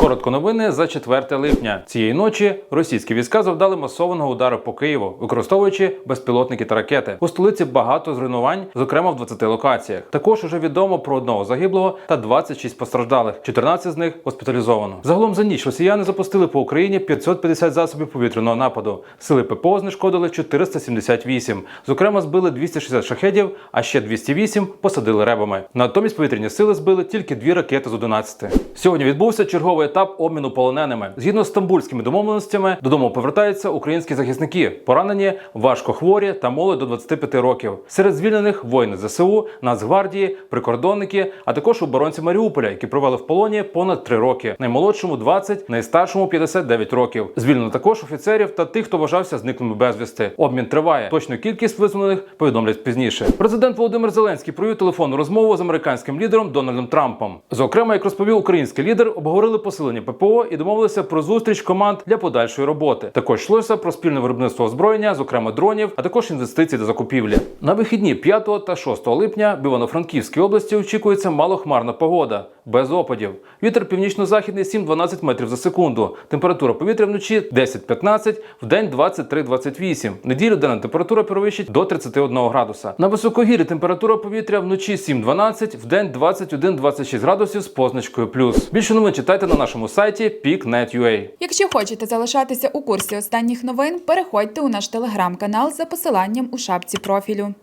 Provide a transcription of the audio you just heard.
Коротко новини за 4 липня. Цієї ночі російські війська завдали масованого удару по Києву, використовуючи безпілотники та ракети. У столиці багато зруйнувань, зокрема в 20 локаціях. Також уже відомо про одного загиблого та 26 постраждалих. 14 з них госпіталізовано. Загалом за ніч росіяни запустили по Україні 550 засобів повітряного нападу. Сили ППО знешкодили 478. Зокрема, збили 260 шахедів, а ще 208 посадили ребами. Натомість повітряні сили збили тільки дві ракети з 11. Сьогодні відбувся черговий етап обміну полоненими. Згідно з стамбульськими домовленостями, додому повертаються українські захисники, поранені, важко хворі та молодь до 25 років. Серед звільнених воїни ЗСУ, Нацгвардії, прикордонники, а також оборонці Маріуполя, які провели в полоні понад 3 роки. Наймолодшому 20, найстаршому 59 років. Звільнено також офіцерів та тих, хто вважався зниклими безвісти. Обмін триває. Точну кількість визволених повідомлять пізніше. Президент Володимир Зеленський провів телефонну розмову з американським лідером Дональдом Трампом. Зокрема, як розповів український лідер, обговорили посилення ППО і домовилися про зустріч команд для подальшої роботи. Також йшлося про спільне виробництво озброєння, зокрема дронів, а також інвестиції до закупівлі. На вихідні 5 та 6 липня в Івано-Франківській області очікується малохмарна погода без опадів. Вітер північно-західний 7-12 метрів за секунду. Температура повітря вночі 10-15, в день 23-28. Неділю денна температура перевищить до 31 градуса. На високогір'ї температура повітря вночі 7-12, в день 21-26 градусів з позначкою плюс. Більше новин читайте на нашому сайті peak.net.ua. Якщо хочете залишатися у курсі останніх новин, переходьте у наш телеграм-канал за посиланням у шапці профілю.